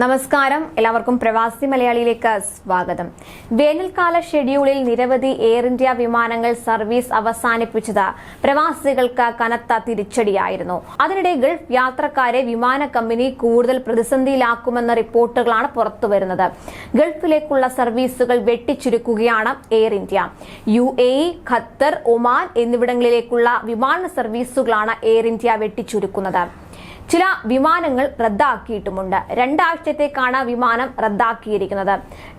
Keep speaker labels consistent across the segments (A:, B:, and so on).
A: നമസ്കാരം. എല്ലാവർക്കും പ്രവാസി മലയാളിയിലേക്ക് സ്വാഗതം. വേനൽക്കാല ഷെഡ്യൂളിൽ നിരവധി എയർ ഇന്ത്യ വിമാനങ്ങൾ സർവീസ് അവസാനിപ്പിച്ചത് പ്രവാസികൾക്ക് കനത്ത തിരിച്ചടിയായിരുന്നു. അതിനിടെ ഗൾഫ് യാത്രക്കാരെ വിമാന കമ്പനി കൂടുതൽ പ്രതിസന്ധിയിലാക്കുമെന്ന റിപ്പോർട്ടുകളാണ് പുറത്തുവരുന്നത്. ഗൾഫിലേക്കുള്ള സർവീസുകൾ വെട്ടിച്ചുരുക്കുകയാണ് Air India. U A Qatar Oman എന്നിവിടങ്ങളിലേക്കുള്ള വിമാന സർവീസുകളാണ് എയർ ഇന്ത്യ വെട്ടിച്ചുരുക്കുന്നത്. ചില വിമാനങ്ങൾ റദ്ദാക്കിയിട്ടുമുണ്ട്. രണ്ടാഴ്ചത്തേക്കാണ് വിമാനം റദ്ദാക്കിയിരിക്കുന്നത്.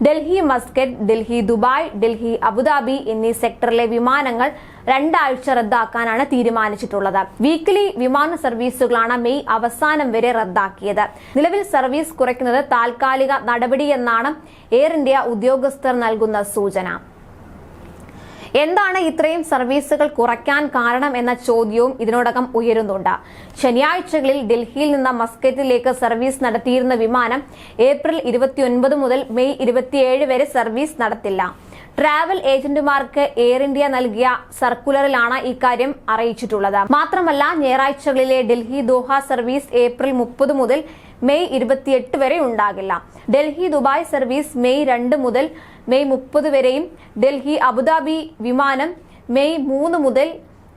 A: Delhi Muscat Delhi Dubai Delhi Abu Dhabi എന്നീ സെക്ടറിലെ വിമാനങ്ങൾ രണ്ടാഴ്ച റദ്ദാക്കാനാണ് തീരുമാനിച്ചിട്ടുള്ളത്. വീക്കിലി വിമാന സർവീസുകളാണ് മെയ് അവസാനം വരെ റദ്ദാക്കിയത്. നിലവിൽ സർവീസ് കുറയ്ക്കുന്നത് താൽക്കാലിക നടപടിയെന്നാണ് എയർ ഇന്ത്യ ഉദ്യോഗസ്ഥർ നൽകുന്ന സൂചന. എന്താണ് ഇത്രയും സർവീസുകൾ കുറയ്ക്കാൻ കാരണം എന്ന ചോദ്യവും ഇതിനോടകം ഉയരുന്നുണ്ട്. ശനിയാഴ്ചകളിൽ ഡൽഹിയിൽ നിന്ന് മസ്കറ്റിലേക്ക് സർവീസ് നടത്തിയിരുന്ന വിമാനം ഏപ്രിൽ ഇരുപത്തിയൊൻപത് മുതൽ മെയ് ഇരുപത്തിയേഴ് വരെ സർവീസ് നടത്തില്ല. ട്രാവൽ ഏജന്റുമാർക്ക് എയർ ഇന്ത്യ നൽകിയ സർക്കുലറിലാണ് ഇക്കാര്യം അറിയിച്ചിട്ടുള്ളത്. മാത്രമല്ല ഞായറാഴ്ചകളിലെ ഡൽഹി ദോഹ സർവീസ് ഏപ്രിൽ മുപ്പത് മുതൽ മെയ് ഇരുപത്തിയെട്ട് വരെ ഉണ്ടാകില്ല. ഡൽഹി ദുബായ് സർവീസ് മെയ് രണ്ട് മുതൽ മെയ് മുപ്പത് വരെയും ഡൽഹി അബുദാബി വിമാനം മെയ് മൂന്ന് മുതൽ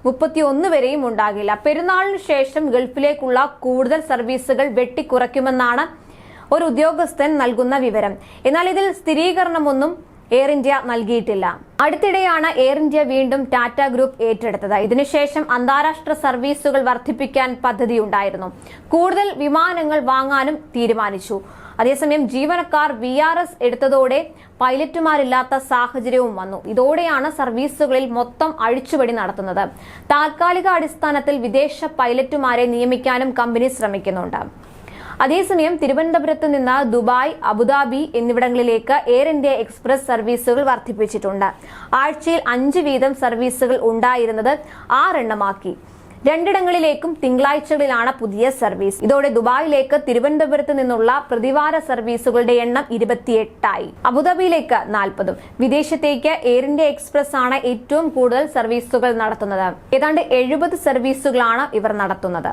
A: മുപ്പത്തിയൊന്ന് വരെയും ഉണ്ടാകില്ല. പെരുന്നാളിന് ശേഷം ഗൾഫിലേക്കുള്ള കൂടുതൽ സർവീസുകൾ വെട്ടിക്കുറയ്ക്കുമെന്നാണ് ഒരു ഉദ്യോഗസ്ഥൻ നൽകുന്ന വിവരം. എന്നാൽ ഇതിൽ സ്ഥിരീകരണമൊന്നും എയർ ഇന്ത്യ നൽകിയിട്ടില്ല. അടുത്തിടെയാണ് എയർ ഇന്ത്യ വീണ്ടും ടാറ്റ ഗ്രൂപ്പ് ഏറ്റെടുത്തത്. ഇതിനുശേഷം അന്താരാഷ്ട്ര സർവീസുകൾ വർദ്ധിപ്പിക്കാൻ പദ്ധതിയുണ്ടായിരുന്നു. കൂടുതൽ വിമാനങ്ങൾ വാങ്ങാനും തീരുമാനിച്ചു. അതേസമയം ജീവനക്കാർ വി ആർ എസ് എടുത്തതോടെ പൈലറ്റുമാരില്ലാത്ത സാഹചര്യവും വന്നു. ഇതോടെയാണ് സർവീസുകളിൽ മൊത്തം അഴിച്ചുപടി നടത്തുന്നത്. താൽക്കാലിക അടിസ്ഥാനത്തിൽ വിദേശ പൈലറ്റുമാരെ നിയമിക്കാനും കമ്പനി ശ്രമിക്കുന്നുണ്ട്. അതേസമയം തിരുവനന്തപുരത്ത് നിന്ന് ദുബായ് അബുദാബി എന്നിവിടങ്ങളിലേക്ക് എയർ ഇന്ത്യ എക്സ്പ്രസ് സർവീസുകൾ വർദ്ധിപ്പിച്ചിട്ടുണ്ട്. ആഴ്ചയിൽ അഞ്ച് വീതം സർവീസുകൾ ഉണ്ടായിരുന്നത് ആറെണ്ണമാക്കി. രണ്ടിടങ്ങളിലേക്കും തിങ്കളാഴ്ചകളിലാണ് പുതിയ സർവീസ്. ഇതോടെ ദുബായിലേക്ക് തിരുവനന്തപുരത്ത് നിന്നുള്ള പ്രതിവാര സർവീസുകളുടെ എണ്ണം ഇരുപത്തിയെട്ടായി. അബുദാബിയിലേക്ക് നാൽപ്പതും. വിദേശത്തേക്ക് എയർ ഇന്ത്യ എക്സ്പ്രസ് ആണ് ഏറ്റവും കൂടുതൽ സർവീസുകൾ നടത്തുന്നത്. ഏതാണ്ട് എഴുപത് സർവീസുകളാണ് ഇവർ നടത്തുന്നത്.